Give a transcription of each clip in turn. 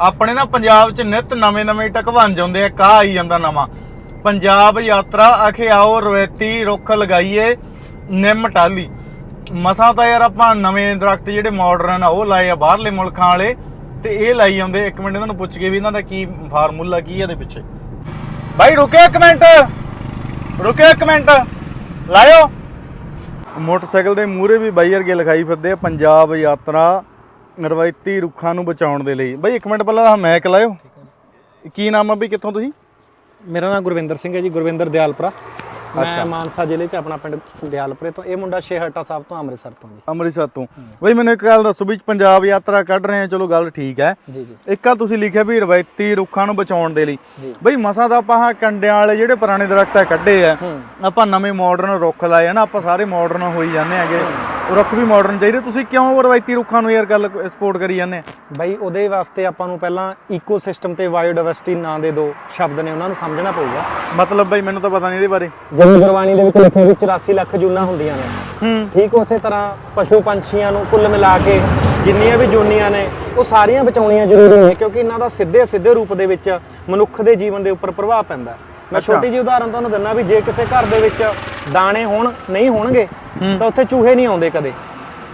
ਆਪਣੇ ਨਾ ਪੰਜਾਬ 'ਚ ਨਿਤ ਨਵੇਂ-ਨਵੇਂ ਟਕਵੰਜ ਜਾਂਦੇ ਆ ਕਾ ਆਈ ਜਾਂਦਾ ਨਵਾਂ। ਪੰਜਾਬ ਯਾਤਰਾ ਅਖੇ ਆਓ ਰਵੈਤੀ ਰੁੱਖ ਲਗਾਈਏ, ਨਿੰਮ ਟਾਲੀ ਮਸਾਂ ਤਾਂ ਯਾਰ ਆਪਾਂ ਨਵੇਂ ਦਰਖਤ ਜਿਹੜੇ ਮਾਡਰਨ ਆ, ਉਹ ਲਾਏ ਆ ਬਾਹਰਲੇ ਮੁਲਕਾਂ ਵਾਲੇ, ਤੇ ਇਹ ਲਾਈ ਜਾਂਦੇ। ਇੱਕ ਮਿੰਟ ਇਹਨਾਂ ਨੂੰ ਪੁੱਛ ਕੇ ਵੀ ਇਹਨਾਂ ਦਾ ਕੀ ਫਾਰਮੂਲਾ, ਕੀ ਆ ਇਹਦੇ ਪਿੱਛੇ। ਭਾਈ ਰੁਕਿਓ ਇੱਕ ਮਿੰਟ। ਰੁਕਿਓ ਇੱਕ ਮਿੰਟ। ਲਾਇਓ। ਮੋਟਰਸਾਈਕਲ ਦੇ ਮੂਹਰੇ ਵੀ ਬਾਈ ਵਰਗੇ ਲਿਖਾਈ ਫਿਰਦੇ ਆ, ਪੰਜਾਬ ਯਾਤਰਾ। ਰਵਾਇਤੀ ਰੁੱਖਾਂ ਨੂੰ ਬਚਾਉਣ ਦੇ ਲਈ। ਬਾਈ ਇੱਕ ਮਿੰਟ ਪਹਿਲਾਂ ਮੈਕ ਲਾਇਓ। ਕੀ ਨਾਮ ਆ ਬਈ? ਕਿੱਥੋਂ ਤੁਸੀਂ? ਮੇਰਾ ਨਾਮ ਗੁਰਵਿੰਦਰ ਸਿੰਘ ਹੈ ਜੀ ਗੁਰਵਿੰਦਰ ਦਿਆਲਪੁਰਾ। ਮੈਂ ਮਾਨਸਾ ਜ਼ਿਲ੍ਹੇ 'ਚ ਆਪਣਾ ਪਿੰਡ ਦਿਆਲਪੁਰੇ ਤੋਂ। ਇਹ ਮੁੰਡਾ ਸ਼ੇਹਰਟਾ ਸਾਹਿਬ ਤੋਂ ਅੰਮ੍ਰਿਤਸਰ ਤੋਂ ਜੀ। ਅੰਮ੍ਰਿਤਸਰ ਤੋਂ। ਬਈ ਮੈਨੂੰ ਇੱਕ ਗੱਲ ਦੱਸੋ ਵੀ ਪੰਜਾਬ ਯਾਤਰਾ ਕੱਢ ਰਹੇ ਆ ਚਲੋ ਗੱਲ ਠੀਕ ਹੈ। ਜੀ ਜੀ। ਇੱਕ ਆ ਤੁਸੀਂ ਲਿਖਿਆ ਵੀ ਰਵਾਇਤੀ ਰੁੱਖਾਂ ਨੂੰ ਬਚਾਉਣ ਦੇ ਲਈ। ਬਈ ਮਸਾਂ ਤਾਂ ਆਪਾਂ ਕੰਡਿਆਂ ਵਾਲੇ ਜਿਹੜੇ ਪੁਰਾਣੇ ਦਰਖਤ ਆ ਕੱਢੇ ਆ। ਆਪਾਂ ਨਵੇਂ ਮਾਡਰਨ ਰੁੱਖ ਲਾਏ ਆ ਨਾ ਆਪਾਂ ਸਾਰੇ ਮਾਡਰਨ ਹੋਈ ਜਾਂਦੇ ਹੈਗੇ। ਰੁੱਖ ਵੀ ਮਾਡਰਨ ਚਾਹੀਦੇ। ਤੁਸੀਂ ਕਿਉਂ ਰਵਾਇਤੀ ਰੁੱਖਾਂ ਨੂੰ ਯਾਰ ਗੱਲ ਸਪੋਰਟ ਕਰੀ ਜਾਂਦੇ ਬਾਈ ਉਹਦੇ ਵਾਸਤੇ ਆਪਾਂ ਨੂੰ ਪਹਿਲਾਂ ਈਕੋਸਿਸਟਮ ਤੇ ਬਾਇਓਡਾਇਵਰਸਿਟੀ ਨਾਂ ਦੇ ਦੋ ਸ਼ਬਦ ਨੇ ਉਹਨਾਂ ਨੂੰ ਸਮਝਣਾ ਪਊਗਾ। ਮਤਲਬ ਬਈ ਮੈਨੂੰ ਤਾਂ ਪਤਾ ਨਹੀਂ ਇਹਦੇ ਬਾਰੇ। ਜਿਵੇਂ ਗੁਰਬਾਣੀ ਦੇ ਵਿੱਚ ਲਿਖਿਆ ਵੀ 84 ਲੱਖ ਜੂਨਾਂ ਹੁੰਦੀਆਂ ਨੇ। ਹੂੰ। ਠੀਕ ਉਸੇ ਤਰ੍ਹਾਂ ਪਸ਼ੂ ਪੰਛੀਆਂ ਨੂੰ ਕੁੱਲ ਮਿਲਾ ਕੇ ਜਿੰਨੀਆਂ ਵੀ ਜੂਨੀਆਂ ਨੇ ਉਹ ਸਾਰੀਆਂ ਬਚਾਉਣੀਆਂ ਜ਼ਰੂਰੀ ਨੇ ਕਿਉਂਕਿ ਇਹਨਾਂ ਦਾ ਸਿੱਧੇ ਸਿੱਧੇ ਰੂਪ ਦੇ ਵਿੱਚ ਮਨੁੱਖ ਦੇ ਜੀਵਨ ਦੇ ਉੱਪਰ ਪ੍ਰਭਾਵ ਪੈਂਦਾ। ਮੈਂ। ਛੋਟੀ ਜਿਹੀ ਉਦਾਹਰਨ ਤੁਹਾਨੂੰ ਦਿੰਦਾ ਵੀ ਜੇ ਕਿਸੇ ਘਰ ਦੇ ਵਿੱਚ ਦਾਣੇ ਹੋਣ ਨਹੀਂ ਹੋਣਗੇ ਤਾਂ ਉੱਥੇ ਚੂਹੇ ਨਹੀਂ ਆਉਂਦੇ ਕਦੇ।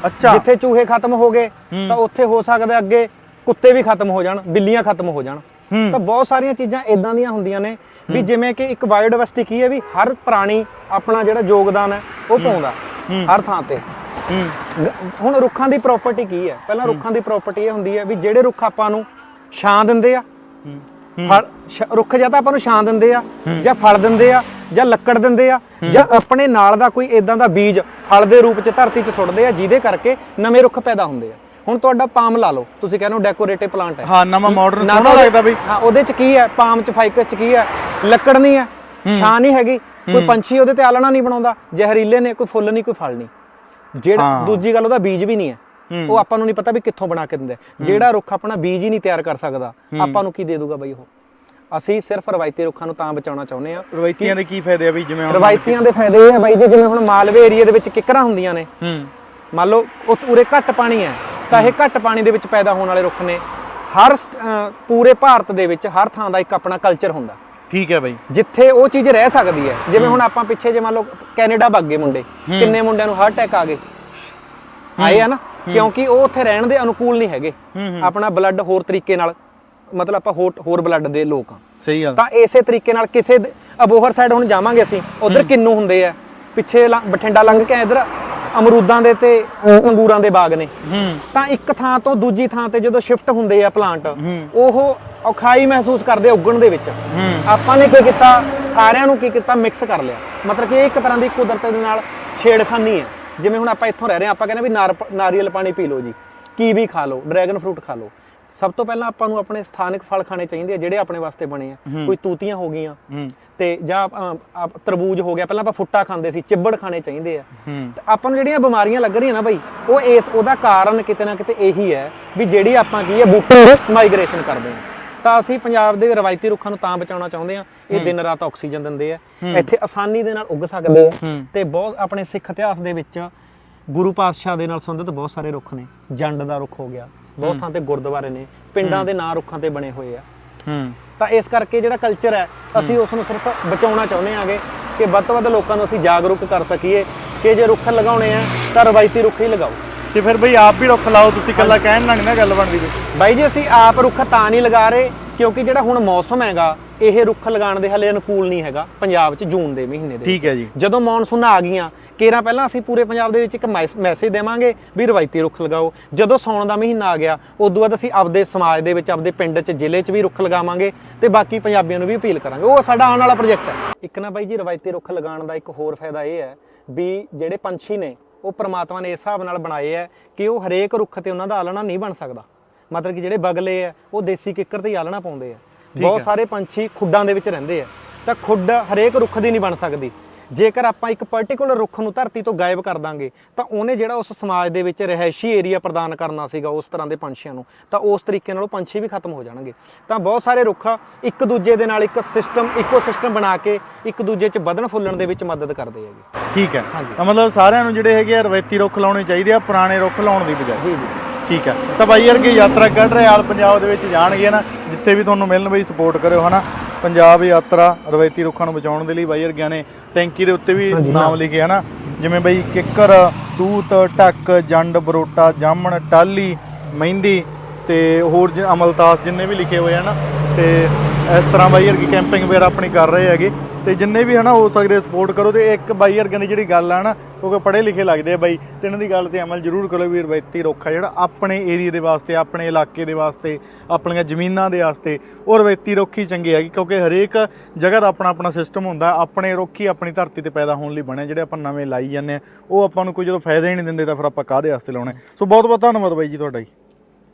ਅੱਛਾ। ਜਿੱਥੇ ਚੂਹੇ ਖਤਮ ਹੋ ਗਏ ਤਾਂ ਉੱਥੇ ਹੋ ਸਕਦਾ ਅੱਗੇ ਕੁੱਤੇ ਵੀ ਖਤਮ ਹੋ ਜਾਣ ਬਿੱਲੀਆਂ ਖਤਮ ਹੋ ਜਾਣ। ਤਾਂ ਬਹੁਤ ਸਾਰੀਆਂ ਚੀਜ਼ਾਂ ਇਦਾਂ ਦੀਆਂ ਹੁੰਦੀਆਂ ਨੇ ਵੀ ਜਿਵੇਂ ਕਿ ਇੱਕ ਬਾਇਓਡਾਇਵਰਸਿਟੀ ਕੀ ਹੈ ਵੀ ਹਰ ਪ੍ਰਾਣੀ ਆਪਣਾ ਜਿਹੜਾ ਯੋਗਦਾਨ ਹੈ ਉਹ ਪਾਉਂਦਾ ਹਰ ਥਾਂ ਤੇ। ਹੁਣ ਰੁੱਖਾਂ ਦੀ ਪ੍ਰਾਪਰਟੀ ਕੀ ਹੈ? ਪਹਿਲਾਂ ਰੁੱਖਾਂ ਦੀ ਪ੍ਰਾਪਰਟੀ ਇਹ ਹੁੰਦੀ ਹੈ ਵੀ ਜਿਹੜੇ ਰੁੱਖ ਆਪਾਂ ਨੂੰ ਛਾਂ ਦਿੰਦੇ ਆ ਰੁੱਖ ਜਾਂ ਤਾਂ ਆਪਾਂ ਨੂੰ ਛਾਂ ਦਿੰਦੇ ਆ ਜਾਂ ਫਲ ਦਿੰਦੇ ਆ ਜਾਂ ਲੱਕੜ ਦਿੰਦੇ ਆ ਜਾਂ ਆਪਣੇ ਨਾਲ ਦਾ ਕੋਈ ਇਦਾਂ ਦਾ ਬੀਜ ਫਲ ਦੇ ਰੂਪ ਚ ਧਰਤੀ 'ਚ ਸੁੱਟਦੇ ਆ ਜਿਹਦੇ ਕਰਕੇ ਨਵੇਂ ਰੁੱਖ ਪੈਦਾ ਹੁੰਦੇ ਆ। ਹੁਣ ਤੁਹਾਡਾ ਪਾਮ ਲਾ ਲਓ ਤੁਸੀਂ ਕਹਿੰਦੇ ਹੋ ਡੈਕੋਰੇਟਿਵ ਪਲਾਂਟ ਹੈ। ਹਾਂ ਨਵਾਂ ਮਾਡਰਨ ਸੋਹਣਾ ਲੱਗਦਾ ਬਈ ਹਾਂ ਉਹਦੇ ਚ ਕੀ ਹੈ? ਪਾਮ ਚ ਫਾਈਕਸ ਚ ਕੀ ਹੈ? ਲੱਕੜ ਨਹੀਂ ਹੈ ਛਾਂ ਨਹੀਂ ਹੈਗੀ ਕੋਈ ਪੰਛੀ ਉਹਦੇ ਤੇ ਆਲਣਾ ਨਹੀਂ ਬਣਾਉਂਦਾ ਜ਼ਹਿਰੀਲੇ ਨੇ ਕੋਈ ਫੁੱਲ ਨਹੀਂ ਕੋਈ ਫਲ ਨਹੀਂ। ਜਿਹੜਾ। ਦੂਜੀ ਗੱਲ ਉਹਦਾ ਬੀਜ ਵੀ ਨਹੀਂ ਹੈ। ਉਹ ਆਪਾਂ ਨੂੰ ਨਹੀਂ ਪਤਾ ਵੀ ਕਿੱਥੋਂ ਬਣਾ ਕੇ ਦਿੰਦਾ। ਜਿਹੜਾ ਰੁੱਖ ਆਪਣਾ ਬੀਜ ਹੀ ਨਹੀਂ ਤਿਆਰ ਕਰ ਸਕਦਾ ਆਪਾਂ ਨੂੰ ਕੀ ਦੇ ਦੂਗਾ ਬਈ ਉਹ? ਅਸੀਂ ਸਿਰਫ ਰਵਾਇਤੀ ਰੁੱਖਾਂ ਨੂੰ ਤਾਂ ਬਚਾਉਣਾ ਚਾਹੁੰਦੇ ਆ ਰਵਾਇਤੀਆਂ ਦੇ ਕੀ ਫਾਇਦੇ ਆ ਬਈ ਜਿਵੇਂ ਹੁਣ ਰਵਾਇਤੀਆਂ ਦੇ ਫਾਇਦੇ ਇਹ ਆ ਬਾਈ ਜੀ ਜਿਵੇਂ ਹੁਣ ਮਾਲਵੇ ਏਰੀਆ ਦੇ ਵਿੱਚ ਕਿੱਕਰਾਂ ਹੁੰਦੀਆਂ ਨੇ। ਹੂੰ। ਮੰਨ ਲਓ ਉੱਥੇ ਉਰੇ ਘੱਟ ਪਾਣੀ ਹੈ ਤਾਂ ਇਹ ਘੱਟ ਪਾਣੀ ਦੇ ਵਿੱਚ ਪੈਦਾ ਹੋਣ ਵਾਲੇ ਰੁੱਖ ਨੇ। ਹਰ ਪੂਰੇ ਭਾਰਤ ਦੇ ਵਿੱਚ ਹਰ ਥਾਂ ਦਾ ਇੱਕ ਆਪਣਾ ਕਲਚਰ ਹੁੰਦਾ। ਠੀਕ ਹੈ ਬਈ। ਜਿੱਥੇ ਉਹ ਚੀਜ਼ ਰਹਿ ਸਕਦੀ ਹੈ ਜਿਵੇਂ ਹੁਣ ਆਪਾਂ ਪਿੱਛੇ ਜੇ ਮੰਨ ਲਓ ਕੈਨੇਡਾ ਭੱਗ ਗਏ ਮੁੰਡੇ ਕਿੰਨੇ ਮੁੰਡਿਆਂ ਨੂੰ ਹਾਰਟ ਅਟੈਕ ਆ ਗਏ। ਆਏ ਆ ਨਾ ਕਿਉਂਕਿ ਉਹ ਉੱਥੇ ਰਹਿਣ ਦੇ ਅਨੁਕੂਲ ਨਹੀਂ ਹੈਗੇ। ਆਪਣਾ ਬਲੱਡ ਹੋਰ ਤਰੀਕੇ ਨਾਲ। ਮਤਲਬ ਆਪਾਂ ਹੋਰ ਹੋਰ ਬਲੱਡ ਦੇ ਲੋਕ ਆ। ਸਹੀ ਗੱਲ। ਤਾਂ ਇਸੇ ਤਰੀਕੇ ਨਾਲ ਕਿਸੇ ਅਬੋਹਰ ਸਾਈਡ ਹੁਣ ਜਾਵਾਂਗੇ ਅਸੀਂ ਉਧਰ ਕਿੰਨੂ ਹੁੰਦੇ ਆ? ਪਿੱਛੇ ਬਠਿੰਡਾ ਲੰਘ ਕੇ ਇਧਰ ਅਮਰੂਦਾਂ ਦੇ ਤੇ ਅੰਗੂਰਾਂ ਦੇ ਬਾਗ ਨੇ। ਤਾਂ ਇੱਕ ਥਾਂ ਤੋਂ ਦੂਜੀ ਥਾਂ ਤੇ ਜਦੋਂ ਸ਼ਿਫਟ ਹੁੰਦੇ ਆ ਪਲਾਂਟ ਉਹ ਔਖਾਈ ਮਹਿਸੂਸ ਕਰਦੇ ਆ ਉੱਗਣ ਦੇ ਵਿੱਚ। ਆਪਾਂ ਨੇ ਕੀ ਕੀਤਾ? ਸਾਰਿਆਂ ਨੂੰ ਕੀ ਕੀਤਾ? ਮਿਕਸ ਕਰ ਲਿਆ। ਮਤਲਬ ਕਿ ਇਹ ਇੱਕ ਤਰ੍ਹਾਂ ਦੀ ਕੁਦਰਤ ਦੇ ਨਾਲ ਛੇੜਖਾਨੀ ਹੈ। ਜਿਵੇਂ ਹੁਣ ਆਪਾਂ ਇੱਥੋਂ ਰਹਿ ਰਹੇ ਹਾਂ ਆਪਾਂ ਕਹਿੰਦੇ ਵੀ ਨਾਰ- ਨਾਰੀਅਲ ਪਾਣੀ ਪੀ ਲਓ ਜੀ। ਕੀਵੀ ਖਾ ਲਓ ਡਰੈਗਨ ਫਰੂਟ ਖਾ ਲਓ। ਸਭ ਤੋਂ ਪਹਿਲਾਂ ਆਪਾਂ ਨੂੰ ਆਪਣੇ ਸਥਾਨਕ ਫਲ ਖਾਣੇ ਚਾਹੀਦੇ ਆ ਜਿਹੜੇ ਆਪਣੇ ਵਾਸਤੇ ਬਣੇ ਆ। ਕੋਈ ਤੂਤੀਆਂ ਹੋ ਗਈਆਂ ਤੇ ਜਾਂ ਆ ਤਰਬੂਜ ਹੋ ਗਿਆ। ਪਹਿਲਾਂ ਆਪਾਂ ਫੁੱਟਾ ਖਾਂਦੇ ਸੀ ਚਿੱਬੜ ਖਾਣੇ ਚਾਹੀਦੇ ਆ। ਤੇ ਆਪਾਂ ਨੂੰ ਜਿਹੜੀਆਂ ਬਿਮਾਰੀਆਂ ਲੱਗ ਰਹੀਆਂ ਨਾ ਬਾਈ ਉਹ ਇਸ ਉਹਦਾ ਕਾਰਨ ਕਿਤੇ ਨਾ ਕਿਤੇ ਇਹੀ ਹੈ ਵੀ ਜਿਹੜੀ ਆਪਾਂ ਕੀ ਹੈ ਬੂਟੇ ਮਾਈਗ੍ਰੇਸ਼ਨ ਕਰਦੇ ਹਾਂ ਤਾਂ ਅਸੀਂ ਪੰਜਾਬ ਦੇ ਰਵਾਇਤੀ ਰੁੱਖਾਂ ਨੂੰ ਤਾਂ ਬਚਾਉਣਾ ਚਾਹੁੰਦੇ ਆ। ਇਹ ਦਿਨ ਰਾਤ ਆਕਸੀਜਨ ਦਿੰਦੇ ਆ। ਇੱਥੇ ਆਸਾਨੀ ਦੇ ਨਾਲ ਉੱਗ ਸਕਦੇ ਆ। ਤੇ ਬਹੁਤ ਆਪਣੇ ਸਿੱਖ ਇਤਿਹਾਸ ਦੇ ਵਿੱਚ ਗੁਰੂ ਪਾਤਸ਼ਾਹ ਦੇ ਨਾਲ ਸੰਬੰਧਿਤ ਬਹੁਤ ਸਾਰੇ ਰੁੱਖ ਨੇ। ਜੰਡ ਦਾ ਰੁੱਖ ਹੋ ਗਿਆ। ਬਹੁਤ ਥਾਂ ਤੇ ਗੁਰਦੁਆਰੇ ਨੇ ਪਿੰਡਾਂ ਦੇ ਨਾਂ ਰੁੱਖਾਂ ਤੇ ਬਣੇ ਹੋਏ ਆ। ਹੂੰ। ਤਾਂ ਇਸ ਕਰਕੇ ਜਿਹੜਾ ਕਲਚਰ ਹੈ ਅਸੀਂ ਉਸ ਨੂੰ ਸਿਰਫ ਬਚਾਉਣਾ ਚਾਹੁੰਦੇ ਆਂਗੇ ਕਿ ਵੱਧ ਤੋਂ ਵੱਧ ਲੋਕਾਂ ਨੂੰ ਅਸੀਂ ਜਾਗਰੂਕ ਕਰ ਸਕੀਏ ਕਿ ਜੇ ਰੁੱਖ ਲਗਾਉਣੇ ਆ ਤਾਂ ਰਵਾਇਤੀ ਰੁੱਖ ਹੀ ਲਗਾਓ। ਤੇ ਫਿਰ ਬਈ ਆਪ ਵੀ ਰੁੱਖ ਲਾਓ ਤੁਸੀਂ ਇਕੱਲਾ ਕਹਿਣ ਨਾਲ ਨਹੀਂ ਨਾ ਗੱਲ ਬਣਦੀ ਬਾਈ ਜੀ ਅਸੀਂ ਆਪ ਰੁੱਖ ਤਾਂ ਨਹੀਂ ਲਗਾ ਰਹੇ ਕਿਉਂਕਿ ਜਿਹੜਾ ਹੁਣ ਮੌਸਮ ਹੈਗਾ ਇਹ ਰੁੱਖ ਲਗਾਉਣ ਦੇ ਹਲੇ ਅਨੁਕੂਲ ਨਹੀਂ ਹੈਗਾ ਪੰਜਾਬ 'ਚ ਜੂਨ ਦੇ ਮਹੀਨੇ ਦੇ ਠੀਕ ਹੈ ਜੀ। ਜਦੋਂ ਮੌਨਸੂਨ ਆ ਗਈਆਂ ਕੇਰਾਂ ਪਹਿਲਾਂ ਅਸੀਂ ਪੂਰੇ ਪੰਜਾਬ ਦੇ ਵਿੱਚ ਇੱਕ ਮੈਸੇਜ ਦੇਵਾਂਗੇ ਵੀ ਰਵਾਇਤੀ ਰੁੱਖ ਲਗਾਓ। ਜਦੋਂ ਸੌਣ ਦਾ ਮਹੀਨਾ ਆ ਗਿਆ ਉਦੋਂ ਬਾਅਦ ਅਸੀਂ ਆਪਦੇ ਸਮਾਜ ਦੇ ਵਿੱਚ ਆਪਦੇ ਪਿੰਡ 'ਚ ਜ਼ਿਲ੍ਹੇ 'ਚ ਵੀ ਰੁੱਖ ਲਗਾਵਾਂਗੇ ਤੇ ਬਾਕੀ ਪੰਜਾਬੀਆਂ ਨੂੰ ਵੀ ਅਪੀਲ ਕਰਾਂਗੇ। ਉਹ ਸਾਡਾ ਆਉਣ ਵਾਲਾ ਪ੍ਰੋਜੈਕਟ ਹੈ। ਇੱਕ ਨਾ ਬਾਈ ਜੀ ਰਵਾਇਤੀ ਰੁੱਖ ਲਗਾਉਣ ਦਾ ਇੱਕ ਹੋਰ ਫਾਇਦਾ ਇਹ ਹੈ ਵੀ ਜਿਹੜੇ ਪੰਛੀ ਨੇ ਉਹ ਪ੍ਰਮਾਤਮਾ ਨੇ ਇਸ ਹਿਸਾਬ ਨਾਲ ਬਣਾਏ ਹੈ ਕਿ ਉਹ ਹਰੇਕ ਰੁੱਖ ਤੇ ਉਹਨਾਂ ਦਾ ਆਲਣਾ ਨਹੀਂ ਬਣ ਸਕਦਾ। ਮਤਲਬ ਕਿ ਜਿਹੜੇ ਬਗਲੇ ਆ ਉਹ ਦੇਸੀ ਕਿੱਕਰ ਤੇ ਹੀ ਆਲਣਾ ਪਾਉਂਦੇ ਆ ਬਹੁਤ ਸਾਰੇ ਪੰਛੀ ਖੁੱਡਾਂ ਦੇ ਵਿੱਚ ਰਹਿੰਦੇ ਆ ਤਾਂ ਖੁੱਡ ਹਰੇਕ ਰੁੱਖ ਦੀ ਨਹੀਂ ਬਣ ਸਕਦੀ। ਜੇਕਰ ਆਪਾਂ ਇੱਕ ਪਾਰਟਿਕੂਲਰ ਰੁੱਖ ਨੂੰ ਧਰਤੀ ਤੋਂ ਗਾਇਬ ਕਰ ਦਾਂਗੇ ਤਾਂ ਉਹਨੇ ਜਿਹੜਾ ਉਸ ਸਮਾਜ ਦੇ ਵਿੱਚ ਰਹਿائشੀ ਏਰੀਆ ਪ੍ਰਦਾਨ ਕਰਨਾ ਸੀਗਾ ਉਸ ਤਰ੍ਹਾਂ ਦੇ ਪੰਛੀਆਂ ਨੂੰ ਤਾਂ ਉਸ ਤਰੀਕੇ ਨਾਲ ਉਹ ਪੰਛੀ ਵੀ ਖਤਮ ਹੋ ਜਾਣਗੇ। ਤਾਂ ਬਹੁਤ ਸਾਰੇ ਰੁੱਖ ਇੱਕ ਦੂਜੇ ਦੇ ਨਾਲ ਇੱਕ ਸਿਸਟਮ ਇਕੋਸਿਸਟਮ ਬਣਾ ਕੇ ਇੱਕ ਦੂਜੇ 'ਚ ਵਧਣ ਫੁੱਲਣ ਦੇ ਵਿੱਚ ਮਦਦ ਕਰਦੇ ਹੈਗੇ। ਠੀਕ ਹੈ। ਤਾਂ ਮਤਲਬ ਸਾਰਿਆਂ ਨੂੰ ਜਿਹੜੇ ਹੈਗੇ ਆ ਰਵਾਇਤੀ ਰੁੱਖ ਲਾਉਣੇ ਚਾਹੀਦੇ ਆ ਪੁਰਾਣੇ ਰੁੱਖ ਲਾਉਣ ਦੀ ਬਜਾਏ। ਜੀ ਜੀ। ਠੀਕ ਹੈ। ਤਾਂ ਬਾਈ ਯਾਰ ਕੀ ਯਾਤਰਾ ਕੱਢ ਰਹੇ ਆਲ ਪੰਜਾਬ ਦੇ ਵਿੱਚ ਜਾਣਗੇ ਨਾ ਜਿੱਥੇ ਵੀ ਤੁਹਾਨੂੰ ਮਿਲਣ ਬਈ ਸਪੋਰਟ ਕਰਿਓ ਹਨਾ? ਪੰਜਾਬ ਯਾਤਰਾ ਰਵਾਇਤੀ ਰੁੱਖਾਂ ਨੂੰ ਬਚਾਉਣ ਦੇ ਲਈ ਬਾਈ ਵਰਗਿਆਂ ਨੇ ਟੈਂਕੀ ਦੇ ਉੱਤੇ ਵੀ ਨਾਮ ਲਿਖੇ ਹਨਾ ਜਿਵੇਂ ਬਈ ਕਿੱਕਰ ਤੂਤ ਢੱਕ ਜੰਡ ਬਰੋਟਾ ਜਾਮਣ ਟਾਲੀ ਮਹਿੰਦੀ ਤੇ ਹੋਰ ਜ- ਅਮਲਤਾਸ ਜਿੰਨੇ ਵੀ ਲਿਖੇ ਹੋਏ ਹਨ ਤੇ ਇਸ ਤਰ੍ਹਾਂ ਬਾਈ ਵਰਗੀ ਕੈਂਪਿੰਗ ਵਗੈਰਾ ਆਪਣੀ ਕਰ ਰਹੇ ਹੈਗੇ। ਤੇ ਜਿੰਨੇ ਵੀ ਹਨਾ ਹੋ ਸਕਦੇ ਸਪੋਰਟ ਕਰੋ ਤੇ ਇੱਕ ਬਾਈ ਵਰਗਿਆਂ ਦੀ ਜਿਹੜੀ ਗੱਲ ਆ ਨਾ ਕਿਉਂਕਿ ਪੜ੍ਹੇ ਲਿਖੇ ਲੱਗਦੇ ਆ ਬਾਈ। ਤੇ ਇਹਨਾਂ ਦੀ ਗੱਲ ਤੇ ਅਮਲ ਜ਼ਰੂਰ ਕਰੋ ਵੀ ਰਵਾਇਤੀ ਰੁੱਖ ਆ ਜਿਹੜਾ ਆਪਣੇ ਏਰੀਆ ਦੇ ਵਾਸਤੇ, ਆਪਣੇ ਇਲਾਕੇ ਦੇ ਵਾਸਤੇ, ਆਪਣੀਆਂ ਜ਼ਮੀਨਾਂ ਦੇ ਵਾਸਤੇ। ਉਹ ਰਵਾਇਤੀ ਰੁੱਖ ਹੀ ਚੰਗੇ ਹੈਗੇ ਕਿਉਂਕਿ ਹਰੇਕ ਜਗ੍ਹਾ ਦਾ ਆਪਣਾ ਆਪਣਾ ਸਿਸਟਮ ਹੁੰਦਾ, ਆਪਣੇ ਰੁੱਖ ਹੀ ਆਪਣੀ ਧਰਤੀ ਤੇ ਪੈਦਾ ਹੋਣ ਲਈ ਬਣੇ ਜਿਹੜੇ ਆਪਾਂ ਨਵੇਂ ਲਾਈ ਜਾਂਦੇ ਆ। ਉਹ ਆਪਾਂ ਨੂੰ ਕੋਈ ਜਦੋਂ ਫਾਇਦਾ ਹੀ ਨਹੀਂ ਦਿੰਦੇ ਤਾਂ ਫਿਰ ਆਪਾਂ ਕਾਹਦੇ ਵਾਸਤੇ ਲਾਉਣੇ ਸੋ ਬਹੁਤ ਬਹੁਤ ਧੰਨਵਾਦ ਬਾਈ ਜੀ ਤੁਹਾਡਾ ਜੀ।